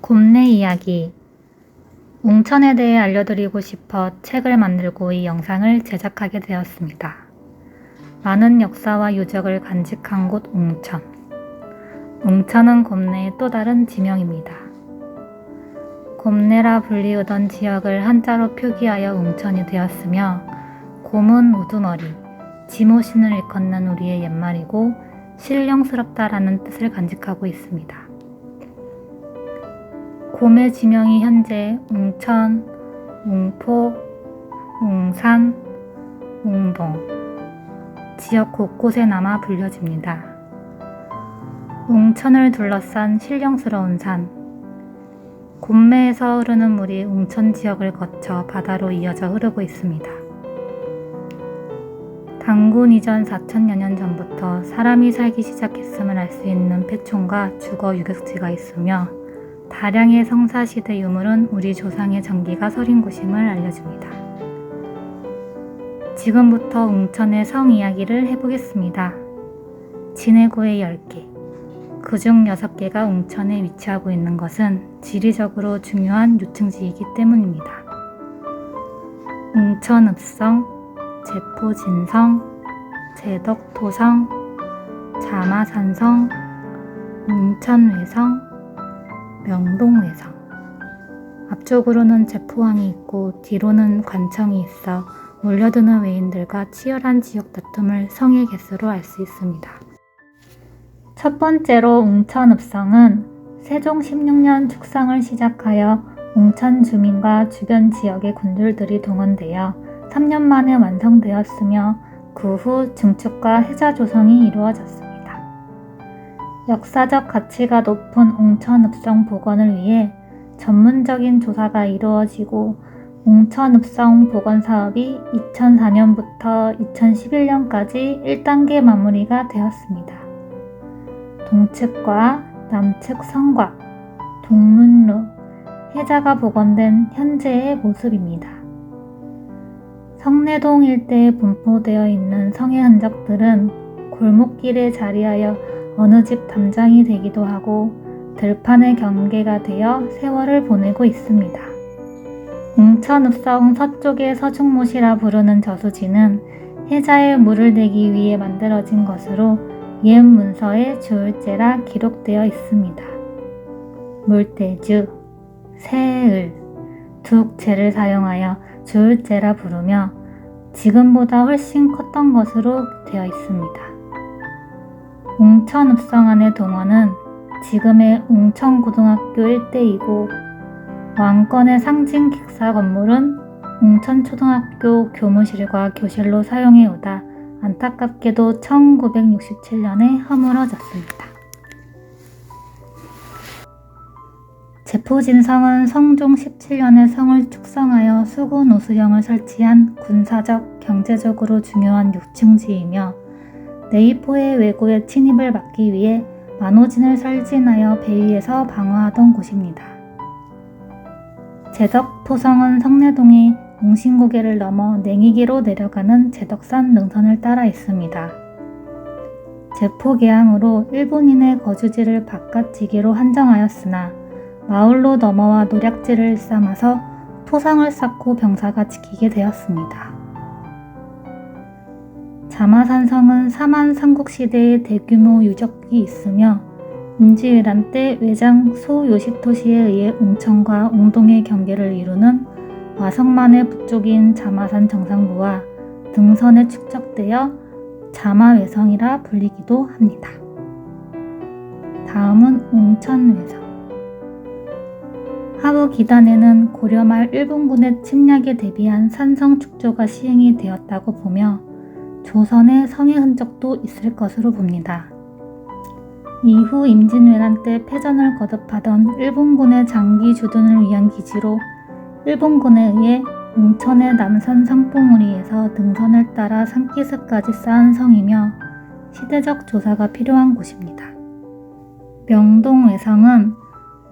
곰내 이야기 웅천에 대해 알려드리고 싶어 책을 만들고 이 영상을 제작하게 되었습니다. 많은 역사와 유적을 간직한 곳 웅천. 웅천은 곰내의 또 다른 지명입니다. 곰내라 불리우던 지역을 한자로 표기하여 웅천이 되었으며 곰은 우두머리, 지모신을 일컫는 우리의 옛말이고 신령스럽다라는 뜻을 간직하고 있습니다. 곰의 지명이 현재 웅천, 웅포, 웅산, 웅동 지역 곳곳에 남아 불려집니다. 웅천을 둘러싼 신령스러운 산 곰매에서 흐르는 물이 웅천 지역을 거쳐 바다로 이어져 흐르고 있습니다. 단군 이전 4천여 년 전부터 사람이 살기 시작했음을 알 수 있는 폐촌과 주거 유격지가 있으며 다량의 성사시대 유물은 우리 조상의 전기가 서린 곳임을 알려줍니다. 지금부터 웅천의 성 이야기를 해보겠습니다. 진해구의 10개, 그중 6개가 웅천에 위치하고 있는 것은 지리적으로 중요한 유층지이기 때문입니다. 웅천읍성, 제포진성, 제덕토성, 자마산성, 웅천외성, 명동외성. 앞쪽으로는 제포항이 있고 뒤로는 관청이 있어 몰려드는 외인들과 치열한 지역 다툼을 성의 개수로 알 수 있습니다. 첫 번째로 웅천읍성은 세종 16년 축성을 시작하여 웅천 주민과 주변 지역의 군졸들이 동원되어 3년 만에 완성되었으며 그 후 증축과 해자 조성이 이루어졌습니다. 역사적 가치가 높은 웅천읍성 복원을 위해 전문적인 조사가 이루어지고 웅천읍성 복원 사업이 2004년부터 2011년까지 1단계 마무리가 되었습니다. 동측과 남측 성곽, 동문루, 해자가 복원된 현재의 모습입니다. 성내동 일대에 분포되어 있는 성의 흔적들은 골목길에 자리하여 어느 집 담장이 되기도 하고 들판의 경계가 되어 세월을 보내고 있습니다. 웅천읍성 서쪽의 서중못이라 부르는 저수지는 해자에 물을 대기 위해 만들어진 것으로 옛 문서에 주을제라 기록되어 있습니다. 물대주, 새을, 둑제를 사용하여 주을제라 부르며 지금보다 훨씬 컸던 것으로 되어 있습니다. 웅천 읍성 안의 동원은 지금의 웅천고등학교 일대이고 왕권의 상징 객사 건물은 웅천초등학교 교무실과 교실로 사용해 오다 안타깝게도 1967년에 허물어졌습니다. 제포진성은 성종 17년에 성을 축성하여 수구 노수형을 설치한 군사적, 경제적으로 중요한 육층지이며 네이포의 왜구의 침입을 막기 위해 만호진을 설진하여 배 위에서 방어하던 곳입니다. 제덕 토성은 성내동이 웅신고개를 넘어 냉이기로 내려가는 제덕산 능선을 따라 있습니다. 제포개항으로 일본인의 거주지를 바깥지기로 한정하였으나 마을로 넘어와 노략질을 삼아서 토상을 쌓고 병사가 지키게 되었습니다. 자마산성은 사만 삼국시대의 대규모 유적이 있으며 임지왜란 때 외장 소요시토시에 의해 웅천과 웅동의 경계를 이루는 와성만의 북쪽인 자마산 정상부와 등선에 축적되어 자마외성이라 불리기도 합니다. 다음은 웅천외성. 하부 기단에는 고려 말 일본군의 침략에 대비한 산성 축조가 시행이 되었다고 보며 조선의 성의 흔적도 있을 것으로 봅니다. 이후 임진왜란 때 패전을 거듭하던 일본군의 장기 주둔을 위한 기지로 일본군에 의해 웅천의 남산 상봉우리에서 등선을 따라 산기슭까지 쌓은 성이며 시대적 조사가 필요한 곳입니다. 명동 외성은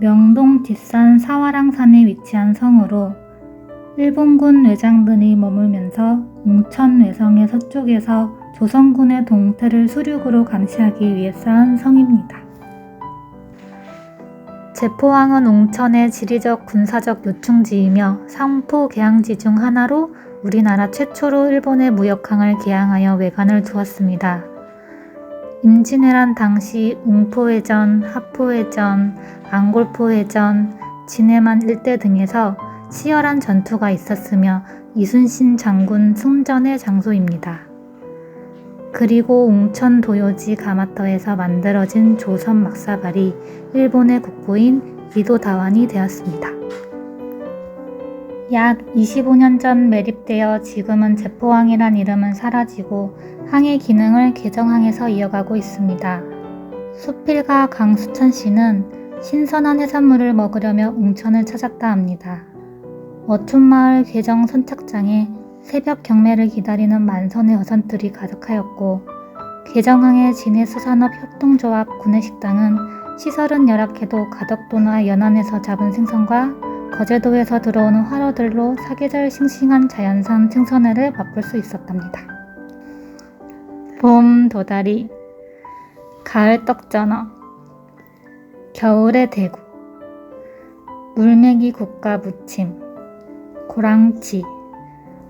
명동 뒷산 사화랑산에 위치한 성으로 일본군 외장들이 머물면서 웅천 외성의 서쪽에서 조선군의 동태를 수륙으로 감시하기 위해 쌓은 성입니다. 제포항은 웅천의 지리적 군사적 요충지이며 상포 개항지 중 하나로 우리나라 최초로 일본의 무역항을 개항하여 외관을 두었습니다. 임진왜란 당시 웅포해전, 하포해전, 앙골포해전, 진해만 일대 등에서 치열한 전투가 있었으며 이순신 장군 승전의 장소입니다. 그리고 웅천 도요지 가마터에서 만들어진 조선 막사발이 일본의 국보인 이도다완이 되었습니다. 약 25년 전 매립되어 지금은 제포항이란 이름은 사라지고 항의 기능을 개정항에서 이어가고 있습니다. 수필가 강수천 씨는 신선한 해산물을 먹으려며 웅천을 찾았다 합니다. 어촌마을 개정 선착장에 새벽 경매를 기다리는 만선의 어선들이 가득하였고 개정항의 진해수산업 협동조합 구내식당은 시설은 열악해도 가덕도나 연안에서 잡은 생선과 거제도에서 들어오는 화로들로 사계절 싱싱한 자연산 생선회를 맛볼 수 있었답니다. 봄 도다리, 가을 떡전어, 겨울의 대구, 물메기 국과 무침, 고랑치,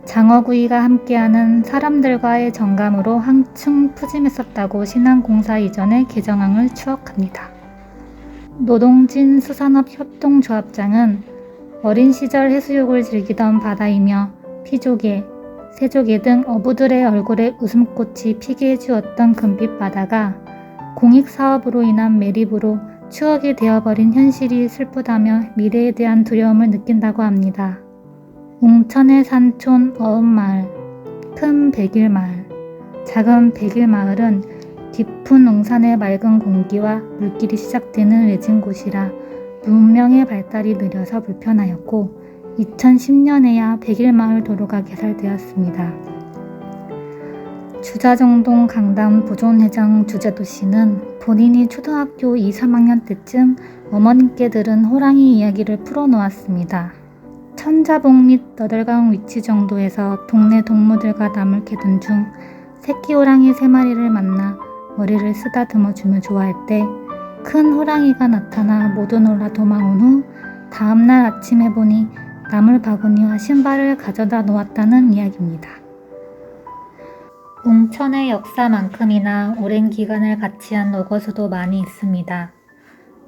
장어구이가 함께하는 사람들과의 정감으로 한층 푸짐했었다고 신항공사 이전의 개정항을 추억합니다. 노동진 수산업 협동조합장은 어린 시절 해수욕을 즐기던 바다이며 피조개, 새조개 등 어부들의 얼굴에 웃음꽃이 피게 해주었던 금빛 바다가 공익사업으로 인한 매립으로 추억이 되어버린 현실이 슬프다며 미래에 대한 두려움을 느낀다고 합니다. 웅천의 산촌 어음마을, 큰 백일마을, 작은 백일마을은 깊은 웅산의 맑은 공기와 물길이 시작되는 외진 곳이라 문명의 발달이 느려서 불편하였고 2010년에야 백일마을 도로가 개설되었습니다. 주자정동 강담 보존회장 주재도 씨는 본인이 초등학교 2, 3학년 때쯤 어머님께 들은 호랑이 이야기를 풀어놓았습니다. 천자봉 및 너덜강 위치 정도에서 동네 동무들과 남을 캐둔 중 새끼 호랑이 세 마리를 만나 머리를 쓰다듬어 주며 좋아할 때 큰 호랑이가 나타나 모두 놀라 도망온 후 다음날 아침에 보니 나물 바구니와 신발을 가져다 놓았다는 이야기입니다. 웅천의 역사만큼이나 오랜 기간을 같이 한 로거수도 많이 있습니다.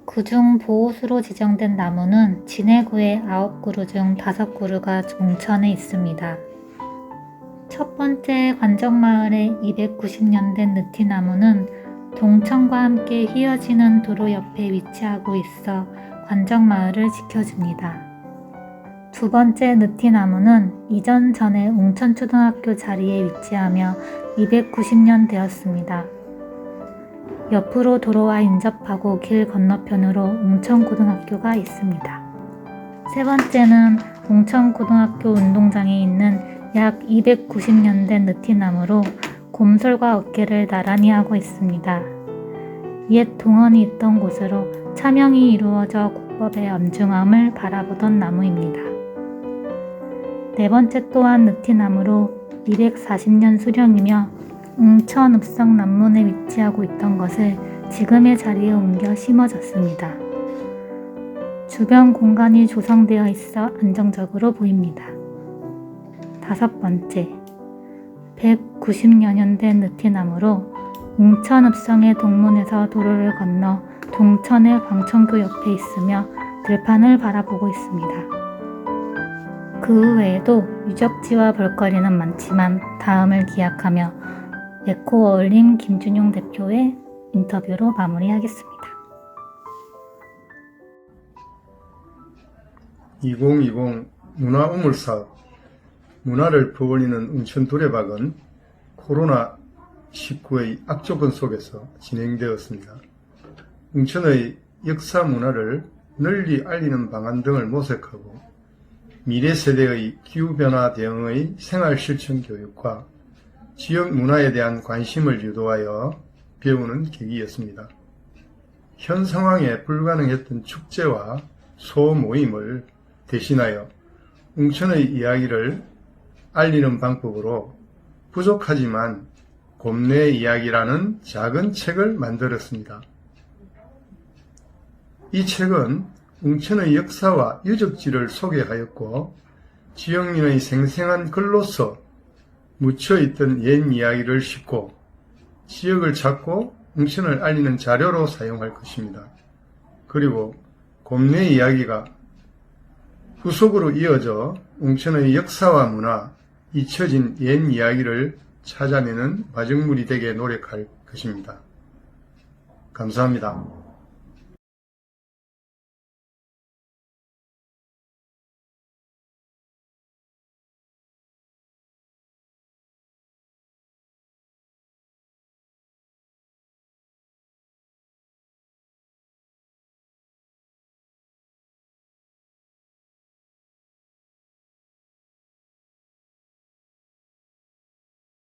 그중 보호수로 지정된 나무는 진해구의 9그루 중 5그루가 웅천에 있습니다. 첫 번째 관정마을의 290년 된 느티나무는 동천과 함께 휘어지는 도로 옆에 위치하고 있어 관정마을을 지켜줍니다. 두 번째 느티나무는 이전 전에 웅천초등학교 자리에 위치하며 290년 되었습니다. 옆으로 도로와 인접하고 길 건너편으로 웅천고등학교가 있습니다. 세 번째는 웅천고등학교 운동장에 있는 약 290년 된 느티나무로 곰솔과 어깨를 나란히 하고 있습니다. 옛 동원이 있던 곳으로 차명이 이루어져 국법의 엄중함을 바라보던 나무입니다. 네 번째 또한 느티나무로 240년 수령이며 웅천 읍성 남문에 위치하고 있던 것을 지금의 자리에 옮겨 심어졌습니다. 주변 공간이 조성되어 있어 안정적으로 보입니다. 다섯 번째, 190여 년 된 느티나무로 웅천 읍성의 동문에서 도로를 건너 동천의 광천교 옆에 있으며 들판을 바라보고 있습니다. 그 외에도 유적지와 볼거리는 많지만 다음을 기약하며 에코 어울림 김준용 대표의 인터뷰로 마무리하겠습니다. 2020 문화 우물 사업 문화를 퍼올리는 웅천 두레박은 코로나19의 악조건 속에서 진행되었습니다. 웅천의 역사 문화를 널리 알리는 방안 등을 모색하고 미래 세대의 기후변화 대응의 생활 실천 교육과 지역 문화에 대한 관심을 유도하여 배우는 계기였습니다. 현 상황에 불가능했던 축제와 소모임을 대신하여 웅천의 이야기를 알리는 방법으로 부족하지만 곰내 이야기라는 작은 책을 만들었습니다. 이 책은 웅천의 역사와 유적지를 소개하였고 지역민의 생생한 글로서 묻혀있던 옛 이야기를 싣고 지역을 찾고 웅천을 알리는 자료로 사용할 것입니다. 그리고 곰내 이야기가 후속으로 이어져 웅천의 역사와 문화, 잊혀진 옛 이야기를 찾아내는 마중물이 되게 노력할 것입니다. 감사합니다.